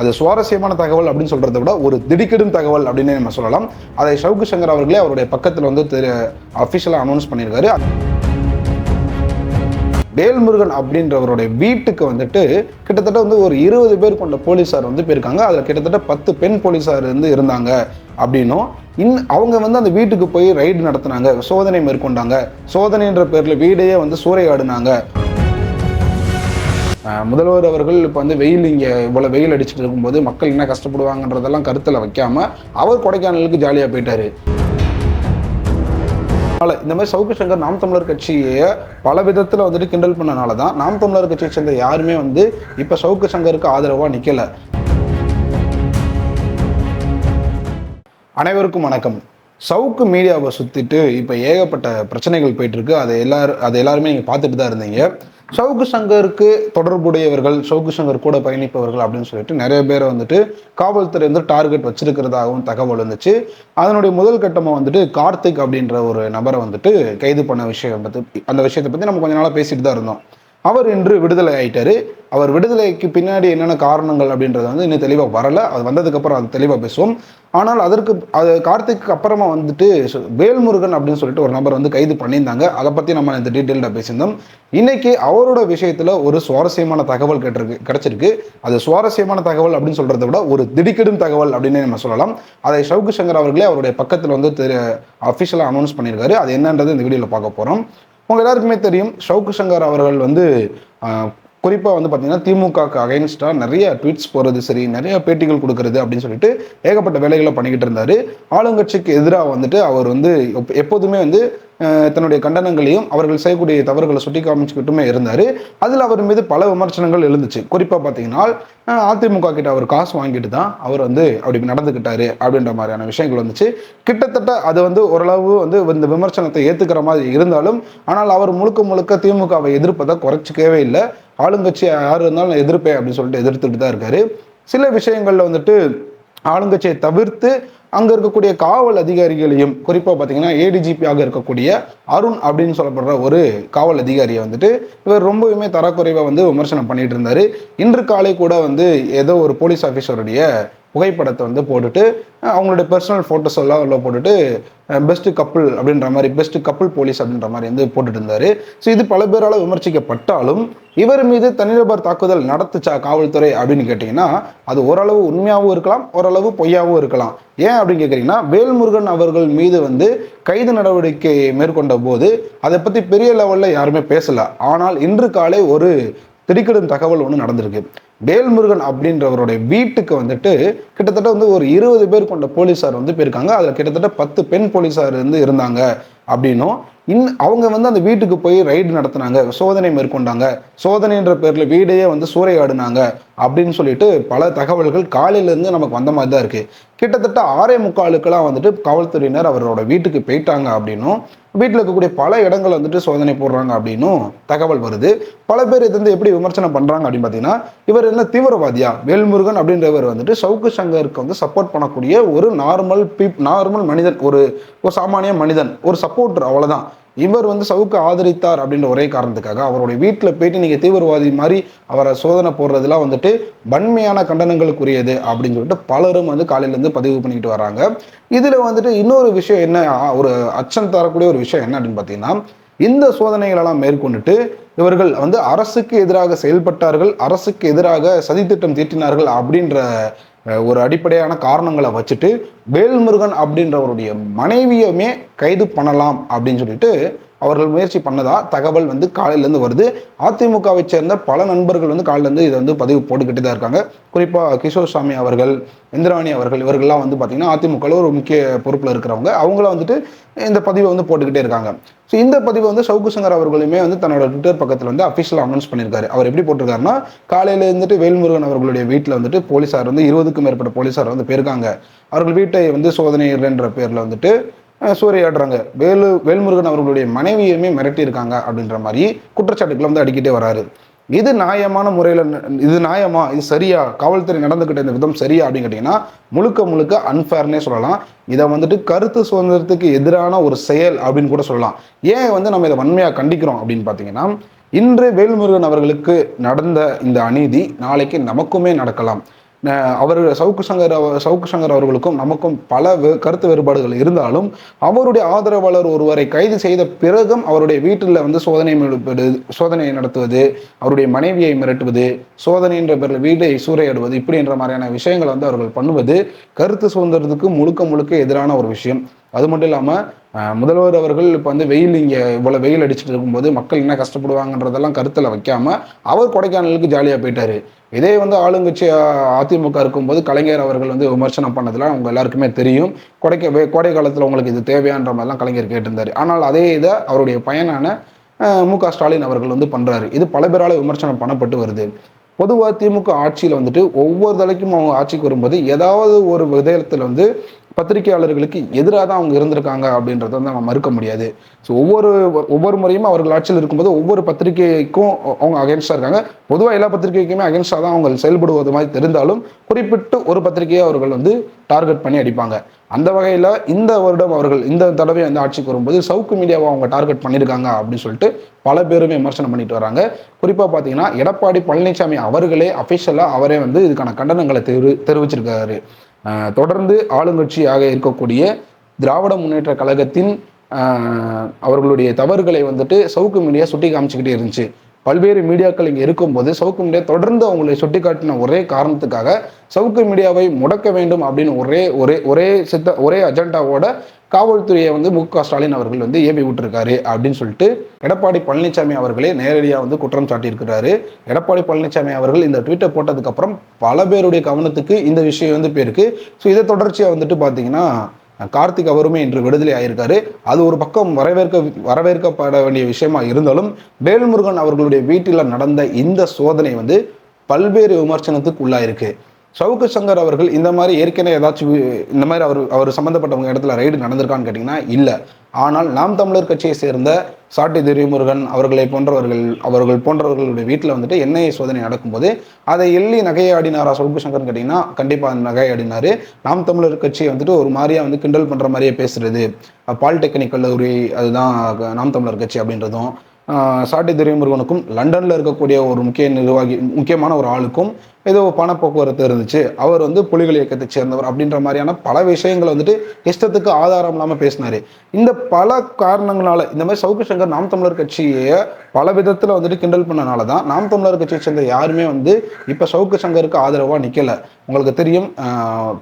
அது சுவாரஸ்யமான தகவல் அப்படின்னு சொல்கிறத விட ஒரு திடுக்கிடும் தகவல் அப்படின்னு நம்ம சொல்லலாம். அதை சவுக்கு சங்கர் அவர்களே அவருடைய பக்கத்தில் வந்து அஃபிஷியலாக அனௌன்ஸ் பண்ணியிருக்காரு. வேல்முருகன் அப்படின்றவருடைய வீட்டுக்கு வந்துட்டு கிட்டத்தட்ட வந்து ஒரு இருபது பேர் கொண்ட போலீஸார் வந்து போயிருக்காங்க. அதில் கிட்டத்தட்ட பத்து பெண் போலீஸார் வந்து இருந்தாங்க அப்படின்னும். இன் அவங்க வந்து அந்த வீட்டுக்கு போய் ரைடு நடத்தினாங்க. சோதனை மேற்கொண்டாங்க. சோதனைன்ற பேரில் வீடையே வந்து சூறையாடினாங்க. முதல்வர் அவர்கள் இப்போ வந்து வெயில் இங்கே இவ்வளோ வெயில் அடிச்சுட்டு இருக்கும்போது மக்கள் என்ன கஷ்டப்படுவாங்கன்றதெல்லாம் கருத்தில் வைக்காம அவர் கொடைக்கானலுக்கு ஜாலியாக போயிட்டாரு. அதனால் இந்த மாதிரி சவுக்கு சங்கர் நாம் தமிழர் கட்சியை பல விதத்தில் வந்துட்டு கிண்டல் பண்ணனால தான் நாம் தமிழர் கட்சியை சேர்ந்த யாருமே வந்து இப்போ சவுக்கு சங்கருக்கு ஆதரவாக நிற்கலை அனைவருக்கும் வணக்கம். சவுக்கு மீடியாவை சுற்றிட்டு இப்போ ஏகப்பட்ட பிரச்சனைகள் போயிட்டுருக்கு அதை எல்லாரும் அதை எல்லாருமே நீங்கள் பார்த்துட்டு தான் இருந்தீங்க. சவுக்கு சங்கருக்கு தொடர்புடையவர்கள் சவுக்கு சங்கர் கூட பயணிப்பவர்கள் அப்படின்னு சொல்லிட்டு நிறைய பேரை வந்துட்டு காவல்துறை வந்து டார்கெட் வச்சிருக்கிறதாகவும் தகவல் வந்துச்சு. அதனுடைய முதல் கட்டமாக வந்துட்டு கார்த்திக் அப்படின்ற ஒரு நபரை வந்துட்டு கைது பண்ண விஷயம் பற்றி அந்த விஷயத்தை பற்றி நம்ம கொஞ்ச நாளாக பேசிட்டு தான் இருந்தோம். அவர் இன்று விடுதலை ஆயிட்டாரு. அவர் விடுதலைக்கு பின்னாடி என்னென்ன காரணங்கள் அப்படின்றத வந்து இன்னும் தெளிவாக வரல. அது வந்ததுக்கப்புறம் அது தெளிவாக பேசுவோம். ஆனால் அதற்கு அது கார்த்திக்கு அப்புறமா வந்துட்டு சு- வேல்முருகன் அப்படின்னு சொல்லிட்டு ஒரு நபர் வந்து கைது பண்ணியிருந்தாங்க. அதை பற்றி நம்ம இந்த டீட்டெயில்டாக பேசியிருந்தோம். இன்னைக்கு அவரோட விஷயத்தில் ஒரு சுவாரஸ்யமான தகவல் கேட்டிருக்கு கிடச்சிருக்கு. அது சுவாரஸ்யமான தகவல் அப்படின்னு சொல்கிறத விட ஒரு திடுக்கிடும் தகவல் அப்படின்னு நம்ம சொல்லலாம். அதை சவுக்கு சங்கர் அவர்களே அவருடைய பக்கத்தில் வந்து அஃபிஷியலாக அனௌன்ஸ் பண்ணியிருக்காரு. அது என்னன்றது இந்த வீடியோவில் பார்க்க போகிறோம் உங்க எல்லாருக்குமே தெரியும் ஷவுக்கு சங்கர் அவர்கள் வந்து குறிப்பாக வந்து பார்த்தீங்கன்னா திமுகக்கு அகைன்ஸ்டாக நிறைய ட்வீட்ஸ் போகிறது சரி நிறைய பேட்டிகள் கொடுக்கறது அப்படின்னு சொல்லிட்டு ஏகப்பட்ட வேலைகளை பண்ணிக்கிட்டு இருந்தார். ஆளுங்கட்சிக்கு எதிராக வந்துட்டு அவர் வந்து எப்போதுமே வந்து தன்னுடைய கண்டனங்களையும் அவர்கள் செய்யக்கூடிய தவறுகளை சுட்டி காமிச்சுக்கிட்டுமே இருந்தார். அதில் அவர் மீது பல விமர்சனங்கள் எழுந்துச்சு. குறிப்பாக பார்த்தீங்கன்னா அதிமுக கிட்ட அவர் காசு வாங்கிட்டு தான் அவர் வந்து அப்படி நடந்துக்கிட்டாரு அப்படின்ற மாதிரியான விஷயங்கள் வந்துச்சு. கிட்டத்தட்ட அது வந்து ஓரளவு வந்து இந்த விமர்சனத்தை ஏற்றுக்கிற மாதிரி இருந்தாலும் ஆனால் அவர் முழுக்க முழுக்க திமுகவை எதிர்ப்பதை குறைச்சிக்கவே இல்லை. ஆளுங்கட்சி யார் இருந்தாலும் நான் எதிர்ப்பேன் அப்படின்னு சொல்லிட்டு எதிர்த்துட்டு தான் இருக்காரு. சில விஷயங்களில் வந்துட்டு ஆளுங்கட்சியை தவிர்த்து அங்கே இருக்கக்கூடிய காவல் அதிகாரிகளையும் குறிப்பாக பார்த்தீங்கன்னா ஏடிஜிபியாக இருக்கக்கூடிய அருண் அப்படின்னு சொல்லப்படுற ஒரு காவல் அதிகாரியை வந்துட்டு இவர் ரொம்பவுமே தரக்குறைவாக வந்து விமர்சனம் பண்ணிட்டு இருந்தார். இன்று காலை கூட வந்து ஏதோ ஒரு போலீஸ் ஆஃபீஸருடைய புகைப்படத்தை வந்து போட்டுட்டு அவங்களுடைய பர்சனல் ஃபோட்டோஸ் எல்லாம் உள்ள போட்டுட்டு பெஸ்ட்டு கப்புள் அப்படின்ற மாதிரி பெஸ்ட்டு கப்புள் போலீஸ் அப்படின்ற மாதிரி வந்து போட்டுட்டு இருந்தார். ஸோ இது பல பேரால் விமர்சிக்கப்பட்டாலும் இவர் மீது தனிநபர் தாக்குதல் நடத்துச்சா காவல்துறை அப்படின்னு கேட்டிங்கன்னா அது ஓரளவு உண்மையாகவும் இருக்கலாம் ஓரளவு பொய்யாகவும் இருக்கலாம். ஏன் அப்படின்னு கேட்குறீங்கன்னா வேல்முருகன் அவர்கள் மீது வந்து கைது நடவடிக்கை மேற்கொண்ட போது அதை பற்றி பெரிய லெவலில் யாருமே பேசலை. ஆனால் இன்று காலை ஒரு திடுக்கிடும் தகவல் ஒன்று நடந்திருக்கு. வேல்முருகன் அப்படின்றவருடைய வீட்டுக்கு வந்துட்டு கிட்டத்தட்ட வந்து ஒரு இருபது பேர் கொண்ட போலீஸார் வந்து போயிருக்காங்க. அதில் கிட்டத்தட்ட பத்து பெண் போலீஸார் வந்து இருந்தாங்க அப்படின்னும். இன் அவங்க வந்து அந்த வீட்டுக்கு போய் ரைடு நடத்தினாங்க. சோதனை மேற்கொண்டாங்க. சோதனைன்ற பேரில் வீடையே வந்து சூறையாடினாங்க. அப்படின்னு சொல்லிட்டு பல தகவல்கள் காலையிலேருந்து நமக்கு வந்த மாதிரி தான் இருக்குது கிட்டத்தட்ட ஆறே முக்காலுக்கெல்லாம் வந்துட்டு காவல்துறையினர் அவரோட வீட்டுக்கு போயிட்டாங்க அப்படின்னும் வீட்டில் இருக்கக்கூடிய பல இடங்கள் வந்துட்டு சோதனை போடுறாங்க அப்படின்னும் தகவல் வருது. பல பேர் இது வந்து எப்படி விமர்சனம் பண்ணுறாங்க அப்படின்னு பார்த்தீங்கன்னா இவர் என்ன தீவிரவாதியா? வேல்முருகன் அப்படின்றவர் வந்துட்டு சவுக்கு சங்கருக்கு வந்து சப்போர்ட் பண்ணக்கூடிய ஒரு நார்மல் பீப் நார்மல் மனிதன் ஒரு ஒரு சாமானிய மனிதன் ஒரு சப்போர்ட்டர் அவ்வளோதான் இவர் வந்து சவுக்கு ஆதரித்தார் அப்படின்ற ஒரே காரணத்துக்காக அவருடைய வீட்டில் போயிட்டு நீங்கள் தீவிரவாதி மாதிரி அவரை சோதனை போடுறதுலாம் வந்துட்டு வன்மையான கண்டனங்களுக்குரியது அப்படின்னு சொல்லிட்டு பலரும் வந்து காலையிலேருந்து பதிவு பண்ணிக்கிட்டு வராங்க. இதில் வந்துட்டு இன்னொரு விஷயம் என்ன ஒரு அச்சம் தரக்கூடிய ஒரு விஷயம் என்ன அப்படின்னு பார்த்தீங்கன்னா இந்த சோதனைகளெல்லாம் மேற்கொண்டுட்டு இவர்கள் வந்து அரசுக்கு எதிராக செயல்பட்டார்கள் அரசுக்கு எதிராக சதித்திட்டம் தீட்டினார்கள் அப்படின்ற ஒரு அடிப்படையான காரணங்களை வச்சுட்டு வேல்முருகன் அப்படின்றவருடைய மனைவியுமே கைது பண்ணலாம் அப்படின்னு சொல்லிட்டு அவர்கள் முயற்சி பண்ணதா? தகவல் வந்து காலையிலேருந்து வருது. அதிமுகவை சேர்ந்த பல நண்பர்கள் வந்து காலையிலேருந்து இதை வந்து பதிவு போட்டுக்கிட்டு தான் இருக்காங்க. குறிப்பாக கிஷோர் சாமி அவர்கள் இந்திராணி அவர்கள் இவர்கள்லாம் வந்து பார்த்தீங்கன்னா அதிமுகவில் ஒரு முக்கிய பொறுப்பில் இருக்கிறவங்க. அவங்களாம் வந்துட்டு இந்த பதிவை வந்து போட்டுக்கிட்டே இருக்காங்க. ஸோ இந்த பதிவை வந்து சவுக்கு சங்கர் அவர்களுமே வந்து தன்னோட ட்விட்டர் பக்கத்தில் வந்து அஃபீஷியல் அனௌன்ஸ் பண்ணியிருக்காரு. அவர் எப்படி போட்டிருக்காருன்னா காலையில் இருந்துட்டு வேல்முருகன் அவர்களுடைய வீட்டில் வந்துட்டு போலீஸார் வந்து இருபதுக்கும் மேற்பட்ட போலீஸார் வந்து போயிருக்காங்க. அவர்கள் வீட்டை வந்து சோதனைன்ற பேரில் வந்துட்டு சூறையாடுறாங்க வேலு வேல்முருகன் அவர்களுடைய மனைவியுமே மிரட்டியிருக்காங்க அப்படின்ற மாதிரி குற்றச்சாட்டுகளை வந்து அடிக்கிட்டே வராரு. இது நியாயமான முறையில் இது நியாயமா? இது சரியா? காவல்துறை நடந்துக்கிட்ட இந்த விதம் சரியா அப்படின்னு கேட்டிங்கன்னா முழுக்க முழுக்க அன்ஃபேர்னே சொல்லலாம். இதை வந்துட்டு கருத்து சுதந்திரத்துக்கு எதிரான ஒரு செயல் அப்படின்னு கூட சொல்லலாம். ஏன் வந்து நம்ம இதை வன்மையாக கண்டிக்கிறோம் அப்படின்னு பார்த்தீங்கன்னா இன்று வேல்முருகன் அவர்களுக்கு நடந்த இந்த அநீதி நாளைக்கு நமக்குமே நடக்கலாம். அவர் சவுக்கு சங்கர் சவுக்கு சங்கர் அவர்களுக்கும் நமக்கும் பல கருத்து வேறுபாடுகள் இருந்தாலும் அவருடைய ஆதரவாளர் ஒருவரை கைது செய்த பிறகும் அவருடைய வீட்டில் வந்து சோதனை சோதனை நடத்துவது அவருடைய மனைவியை மிரட்டுவது சோதனை என்ற பேரில் வீட்டை சூறையாடுவது இப்படி என்ற மாதிரியான விஷயங்களை வந்து அவர்கள் பண்ணுவது கருத்து சுதந்திரத்துக்கு முழுக்க முழுக்க எதிரான ஒரு விஷயம். அது மட்டும் இல்லாமல் முதல்வர் அவர்கள் இப்போ வந்து வெயில் இங்கே இவ்வளோ வெயில் அடிச்சுட்டு இருக்கும்போது மக்கள் என்ன கஷ்டப்படுவாங்கன்றதெல்லாம் கருத்தில் வைக்காம அவர் கொடைக்கானலுக்கு ஜாலியாக போயிட்டாரு. இதே வந்து ஆளுங்கட்சி அதிமுக இருக்கும்போது கலைஞர் அவர்கள் வந்து விமர்சனம் பண்ணதெல்லாம் அவங்க எல்லாருக்குமே தெரியும். கொடைக்க கோடை காலத்தில் உங்களுக்கு இது தேவையான்ற மாதிரிலாம் கலைஞர் கேட்டிருந்தார். ஆனால் அதே இதை அவருடைய பயனான மு க ஸ்டாலின் அவர்கள் வந்து பண்ணுறாரு இது பல பேரால் விமர்சனம் பண்ணப்பட்டு வருது. பொதுவாக திமுக ஆட்சியில் வந்துட்டு ஒவ்வொரு தலைக்கும் அவங்க ஆட்சிக்கு வரும்போது ஏதாவது ஒரு விதயத்தில் வந்து பத்திரிகையாளர்களுக்கு எதிராக தான் அவங்க இருந்திருக்காங்க அப்படின்றத வந்து நம்ம மறுக்க முடியாது. ஸோ ஒவ்வொரு ஒவ்வொரு முறையும் அவர்கள் ஆட்சியில் இருக்கும்போது ஒவ்வொரு பத்திரிகைக்கும் அவங்க அகேன்ஸ்டாக இருக்காங்க. பொதுவாக எல்லா பத்திரிகைக்குமே அகேன்ஸ்டாக தான் அவங்க செயல்படுவது மாதிரி தெரிந்தாலும் குறிப்பிட்டு ஒரு பத்திரிகையை அவர்கள் வந்து டார்கெட் பண்ணி அடிப்பாங்க. அந்த வகையில் இந்த வருடம் அவர்கள் இந்த தடவை வந்து ஆட்சிக்கு வரும்போது சவுக்கு மீடியாவை அவங்க டார்கெட் பண்ணியிருக்காங்க அப்படின்னு சொல்லிட்டு பல பேருமே விமர்சனம் பண்ணிட்டு வராங்க. குறிப்பாக பார்த்தீங்கன்னா எடப்பாடி பழனிசாமி அவர்களே அஃபிஷியலாக அவரே வந்து இதுக்கான கண்டனங்களை தெரு தெரிவிச்சிருக்காரு. தொடர்ந்து ஆளுங்கட்சியாக இருக்கக்கூடிய திராவிட முன்னேற்ற கழகத்தின் அவர்களுடைய தவறுகளை வந்துட்டு சவுக்கு மீடியா சுட்டி காமிச்சுக்கிட்டே இருந்துச்சு. பல்வேறு மீடியாக்கள் இங்கே இருக்கும்போது சவுக்கு மீடியா தொடர்ந்து அவங்களை சுட்டி காட்டின ஒரே காரணத்துக்காக சவுக்கு மீடியாவை முடக்க வேண்டும் அப்படின்னு ஒரே ஒரே ஒரே சித்த ஒரே அஜெண்டாவோட காவல்துறையை வந்து மு க ஸ்டாலின் அவர்கள் வந்து ஏபி விட்டுருக்காரு அப்படின்னு சொல்லிட்டு எடப்பாடி பழனிசாமி அவர்களே நேரடியாக வந்து குற்றம் சாட்டியிருக்கிறாரு. எடப்பாடி பழனிசாமி அவர்கள் இந்த ட்விட்டை போட்டதுக்கப்புறம் பல பேருடைய கவனத்துக்கு இந்த விஷயம் வந்து போயிருக்கு. ஸோ இதை தொடர்ச்சியாக வந்துட்டு பார்த்தீங்கன்னா கார்த்திக் அவருமே இன்று விடுதலை ஆயிருக்காரு. அது ஒரு பக்கம் வரவேற்க வரவேற்கப்பட வேண்டிய விஷயமா இருந்தாலும் வேல்முருகன் அவர்களுடைய வீட்டில் நடந்த இந்த சோதனை வந்து பல்வேறு விமர்சனத்துக்கு உள்ளாயிருக்கு. சவுக்கு சங்கர் அவர்கள் இந்த மாதிரி ஏற்கனவே ஏதாச்சும் இந்த மாதிரி அவர் அவர் சம்மந்தப்பட்டவங்க இடத்துல ரைடு நடந்திருக்கான்னு கேட்டிங்கன்னா இல்லை. ஆனால் நாம் தமிழர் கட்சியை சேர்ந்த சாட்டி துரைமுருகன் அவர்களை போன்றவர்கள் அவர்கள் போன்றவர்களுடைய வீட்டில் வந்துட்டு என்ஐஏ சோதனை நடக்கும்போது அதை எள்ளி நகையாடினாரா சவுக்கு கேட்டிங்கன்னா கண்டிப்பாக அந்த நகை ஆடினார். நாம் தமிழர் கட்சியை வந்துட்டு ஒரு மாதிரியா வந்து கிண்டல் பண்ணுற மாதிரியே பேசுறது. பாலிடெக்னிக் கல்லூரி அதுதான் நாம் தமிழர் கட்சி அப்படின்றதும். சாட்டி துரைமுருகனுக்கும் லண்டனில் இருக்கக்கூடிய ஒரு முக்கிய நிர்வாகி முக்கியமான ஒரு ஆளுக்கும் ஏதோ பணப்போக்குவரத்து இருந்துச்சு. அவர் வந்து புலிகள் இயக்கத்தை சேர்ந்தவர் அப்படின்ற மாதிரியான பல விஷயங்களை வந்துட்டு இஷ்டத்துக்கு ஆதாரம் இல்லாமல் பேசினார். இந்த பல காரணங்களால் இந்த மாதிரி சவுக்கு சங்கர் நாம் தமிழர் கட்சியை பல விதத்தில் வந்துட்டு கிண்டல் பண்ணனால தான் நாம் தமிழர் கட்சியை சேர்ந்த யாருமே வந்து இப்போ சவுக்கு சங்கருக்கு ஆதரவாக நிற்கலை உங்களுக்கு தெரியும்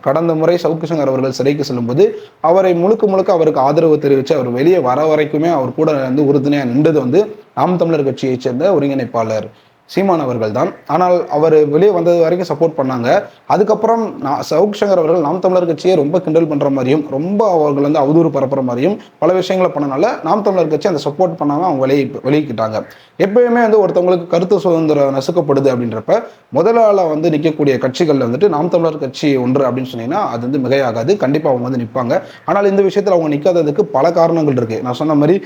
கடந்த முறை சவுக்கு சங்கர் அவர்கள் சிறைக்கு செல்லும்போது அவரை முழுக்க முழுக்க அவருக்கு ஆதரவு தெரிவித்து அவர் வெளியே வர வரைக்குமே அவர் கூட வந்து உறுதுணையாக நின்றது வந்து நாம் தமிழர் கட்சியைச் சேர்ந்த ஒருங்கிணைப்பாளர். சீமான் அவர்கள் தான் ஆனால் அவர் வெளியே வந்தது வரைக்கும் சப்போர்ட் பண்ணாங்க. அதுக்கப்புறம் நான் சவுக் சங்கர் அவர்கள் நாம் தமிழர் கட்சியை ரொம்ப கிண்டல் பண்ணுற மாதிரியும் ரொம்ப அவர்கள் வந்து அவதூறு பரப்புற மாதிரியும் பல விஷயங்களை பண்ணனால நாம் தமிழர் கட்சி அந்த சப்போர்ட் பண்ணாமல் அவங்க வெளியே வெளியிட்டாங்க. எப்பயுமே வந்து ஒருத்தவங்களுக்கு கருத்து சுதந்திரம் நசுக்கப்படுது அப்படின்றப்ப முதல் வந்து நிற்கக்கூடிய கட்சிகளில் வந்துட்டு நாம் தமிழர் கட்சி ஒன்று அப்படின்னு சொன்னீங்கன்னா அது வந்து மிகையாகாது. கண்டிப்பாக அவங்க வந்து நிற்பாங்க ஆனால் இந்த விஷயத்தில் அவங்க நிற்காததுக்கு பல காரணங்கள் இருக்கு. நான் சொன்ன மாதிரி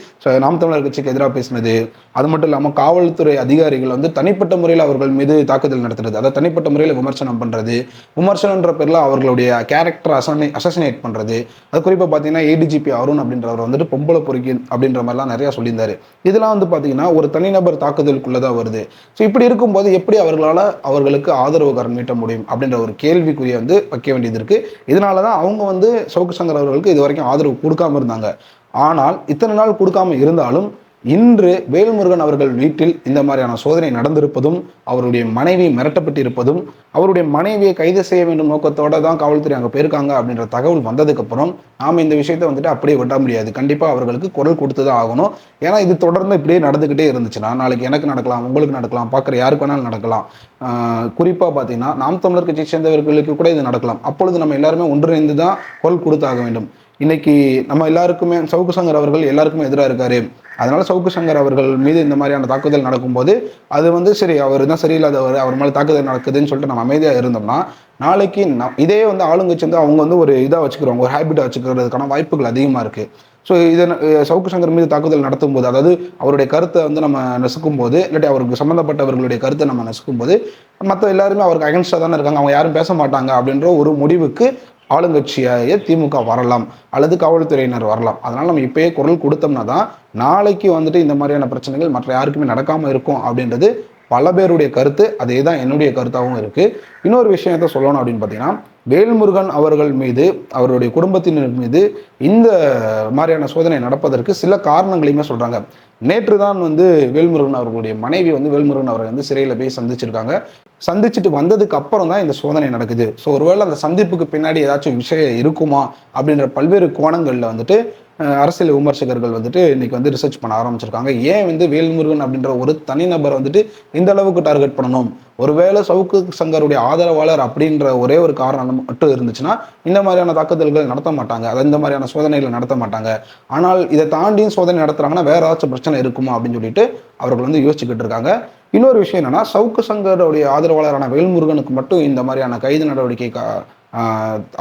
நாம் தமிழர் கட்சிக்கு எதிராக பேசினது அது மட்டும் இல்லாமல் காவல்துறை அதிகாரிகள் வந்து தனிப்பட்ட முறையில் அவர்கள் மீது தாக்குதல் நடத்துறது அதை தனிப்பட்ட முறையில் விமர்சனம் பண்ணுறது விமர்சனன்ற பேரில் அவர்களுடைய கேரக்டர் அசனே அசசினேட் பண்ணுறது அது குறிப்பாக பார்த்தீங்கன்னா ஏடிஜிபி அருண் அப்படின்றவர் வந்துட்டு பொம்பளை பொறுக்கி அப்படின்ற மாதிரிலாம் நிறையா சொல்லியிருந்தாரு. இதெல்லாம் வந்து பார்த்தீங்கன்னா ஒரு தனிநபர் தாக்குதலுக்குள்ளே தான் வருது. ஸோ இப்படி இருக்கும்போது எப்படி அவர்களால் அவர்களுக்கு ஆதரவு கரம் நீட்ட முடியும் அப்படின்ற ஒரு கேள்விக்குறியை வந்து வைக்க வேண்டியது இருக்குது இதனால தான் அவங்க வந்து சவுக்கு சங்கர் அவர்களுக்கு இது வரைக்கும் ஆதரவு கொடுக்காம இருந்தாங்க. ஆனால் இத்தனை நாள் கொடுக்காம இருந்தாலும் இன்று வேல்முருகன் அவர்கள் வீட்டில் இந்த மாதிரியான சோதனை நடந்திருப்பதும் அவருடைய மனைவி மிரட்டப்பட்டிருப்பதும் அவருடைய மனைவியை கைது செய்ய வேண்டும் நோக்கத்தோடு தான் காவல்துறை அங்கே போயிருக்காங்க அப்படின்ற தகவல் வந்ததுக்கப்புறம் நாம் இந்த விஷயத்தை வந்துட்டு அப்படியே விட முடியாது. கண்டிப்பாக அவர்களுக்கு குரல் கொடுத்து தான் ஆகணும். ஏன்னா இது தொடர்ந்து இப்படியே நடந்துக்கிட்டே இருந்துச்சுன்னா நாளைக்கு எனக்கு நடக்கலாம் உங்களுக்கு நடக்கலாம் பார்க்குற யாருக்கு வேணாலும் நடக்கலாம். குறிப்பாக பார்த்தீங்கன்னா நாம் தமிழர் கட்சியை சேர்ந்தவர்களுக்கு கூட இது நடக்கலாம். அப்பொழுது நம்ம எல்லாருமே ஒன்றிணைந்து தான் குரல் கொடுத்தாக வேண்டும். இன்னைக்கு நம்ம எல்லாருக்குமே சவுக்கு சங்கர் அவர்கள் எல்லாருக்குமே எதிராக இருக்காரு. அதனால சவுக்கு சங்கர் அவர்கள் மீது இந்த மாதிரியான தாக்குதல் நடக்கும்போது அது வந்து சரி அவர் தான் சரியில்லாதவர் அவர் மேலே தாக்குதல் நடக்குதுன்னு சொல்லிட்டு நம்ம அமைதியாக இருந்தோம்னா நாளைக்கு நம் இதே வந்து ஆளுங்கட்சி வந்து அவங்க வந்து ஒரு இதாக வச்சுக்கிறவங்க ஒரு ஹேபிட்டாக வச்சுக்கிறதுக்கான வாய்ப்புகள் அதிகமாக இருக்கு. ஸோ இதை சவுக்கு சங்கர் மீது தாக்குதல் நடத்தும் போது அதாவது அவருடைய கருத்தை வந்து நம்ம நசுக்கும் போது இல்லாட்டி அவருக்கு சம்மந்தப்பட்டவர்களுடைய கருத்தை நம்ம நசுக்கும் போது மற்ற எல்லாருமே அவருக்கு அகென்ஸ்டாக தானே இருக்காங்க அவங்க யாரும் பேச மாட்டாங்க அப்படின்ற ஒரு முடிவுக்கு ஆளுங்கட்சியாக திமுக வரலாம் அல்லது காவல்துறையினர் வரலாம். அதனால் நம்ம இப்போயே குரல் கொடுத்தோம்னா தான் நாளைக்கு வந்துட்டு இந்த மாதிரியான பிரச்சனைகள் மற்ற யாருக்குமே நடக்காமல் இருக்கும் அப்படின்றது பல பேருடைய கருத்து. அதே தான் என்னுடைய கருத்தாகவும் இருக்குது இன்னொரு விஷயத்த சொல்லணும் அப்படின்னு பார்த்தீங்கன்னா வேல்முருகன் அவர்கள் மீது அவருடைய குடும்பத்தினர் மீது இந்த மாதிரியான சோதனை நடப்பதற்கு சில காரணங்களையுமே சொல்கிறாங்க நேற்று தான் வந்து வேல்முருகன் அவர்களுடைய மனைவி வந்து வேல்முருகன் அவரை வந்து சிறையில் போய் சந்திச்சிருக்காங்க. சந்திச்சுட்டு வந்ததுக்கு அப்புறம் தான் இந்த சோதனை நடக்குது. ஸோ ஒருவேளை அந்த சந்திப்புக்கு பின்னாடி ஏதாச்சும் விஷயம் இருக்குமா அப்படின்ற பல்வேறு கோணங்களில் வந்துட்டு அரசியல் விமர்சகர்கள் வந்துட்டு இன்னைக்கு வந்து ரிசர்ச் பண்ண ஆரம்பிச்சிருக்காங்க. ஏன் வந்து வேல்முருகன் அப்படின்ற ஒரு தனிநபர் வந்துட்டு இந்த அளவுக்கு டார்கெட் பண்ணணும்? ஒருவேளை சவுக்கு சங்கருடைய ஆதரவாளர் அப்படின்ற ஒரே ஒரு காரணம் மட்டும் இருந்துச்சுன்னா இந்த மாதிரியான தாக்குதல்கள் நடத்த மாட்டாங்க. அதை இந்த மாதிரியான சோதனைகளை நடத்த மாட்டாங்க. ஆனால் இதை தாண்டியும் சோதனை நடத்துறாங்கன்னா வேற ஏதாச்சும் பிரச்சனை இருக்குமா அப்படின்னு சொல்லிட்டு அவர்கள் வந்து யோசிச்சுக்கிட்டு இருக்காங்க. இன்னொரு விஷயம் என்னன்னா சவுக்கு சங்கருடைய ஆதரவாளரான வேல்முருகனுக்கு மட்டும் இந்த மாதிரியான கைது நடவடிக்கை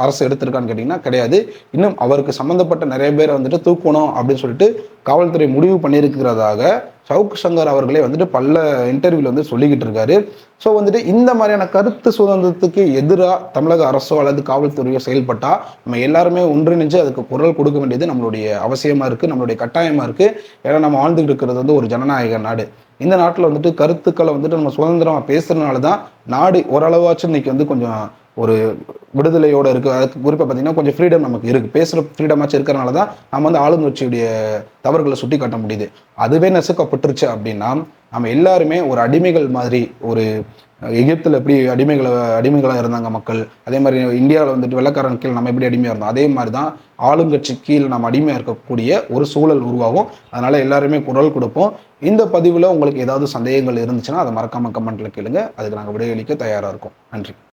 அரசு எடுத்திருக்கான்னு கேட்டிங்கன்னா கிடையாது. இன்னும் அவருக்கு சம்மந்தப்பட்ட நிறைய பேரை வந்துட்டு தூக்கணும் அப்படின்னு சொல்லிட்டு காவல்துறை முடிவு பண்ணியிருக்கிறதாக சவுக் சங்கர் அவர்களே வந்துட்டு பல இன்டர்வியூல வந்து சொல்லிக்கிட்டு இருக்காரு. ஸோ வந்துட்டு இந்த மாதிரியான கருத்து சுதந்திரத்துக்கு எதிராக தமிழக அரசோ அல்லது காவல்துறையோ செயல்பட்டால் நம்ம எல்லாருமே ஒன்றிணைஞ்சு அதுக்கு குரல் கொடுக்க வேண்டியது நம்மளுடைய அவசியமாக இருக்குது நம்மளுடைய கட்டாயமாக இருக்குது ஏன்னா நம்ம வாழ்ந்துகிட்டு இருக்கிறது வந்து ஒரு ஜனநாயக நாடு. இந்த நாட்டில் வந்துட்டு கருத்துக்களை வந்துட்டு நம்ம சுதந்திரமாக பேசுகிறதுனால தான் நாடு ஓரளவாச்சும் இன்னைக்கு வந்து கொஞ்சம் ஒரு விடுதலையோட இருக்கு. அதுக்கு குறிப்பாக பார்த்தீங்கன்னா கொஞ்சம் ஃப்ரீடம் நமக்கு இருக்குது பேசுகிற ஃப்ரீடமாச்சு இருக்கிறனால தான் நம்ம வந்து ஆளுங்கட்சியுடைய தவறுகளை சுட்டி காட்ட முடியுது. அதுவே நெசுக்கப்பட்டுருச்சு அப்படின்னா நம்ம எல்லாருமே ஒரு அடிமைகள் மாதிரி ஒரு எகிப்தில் எப்படி அடிமைகளை அடிமைகளாக இருந்தாங்க மக்கள் அதே மாதிரி இந்தியாவில் வந்துட்டு வெள்ளக்காரன் கீழ் நம்ம எப்படி அடிமையாக இருந்தோம் அதே மாதிரி தான் ஆளுங்கட்சி கீழ் நம்ம அடிமையாக இருக்கக்கூடிய ஒரு சூழல் உருவாகும். அதனால் எல்லாருமே குரல் கொடுப்போம். இந்த பதிவில் உங்களுக்கு ஏதாவது சந்தேகங்கள் இருந்துச்சுன்னா அதை மறக்காமல் கமெண்ட்டில் கேளுங்க. அதுக்கு நாங்கள் விடையளிக்க தயாராக இருக்கோம். நன்றி.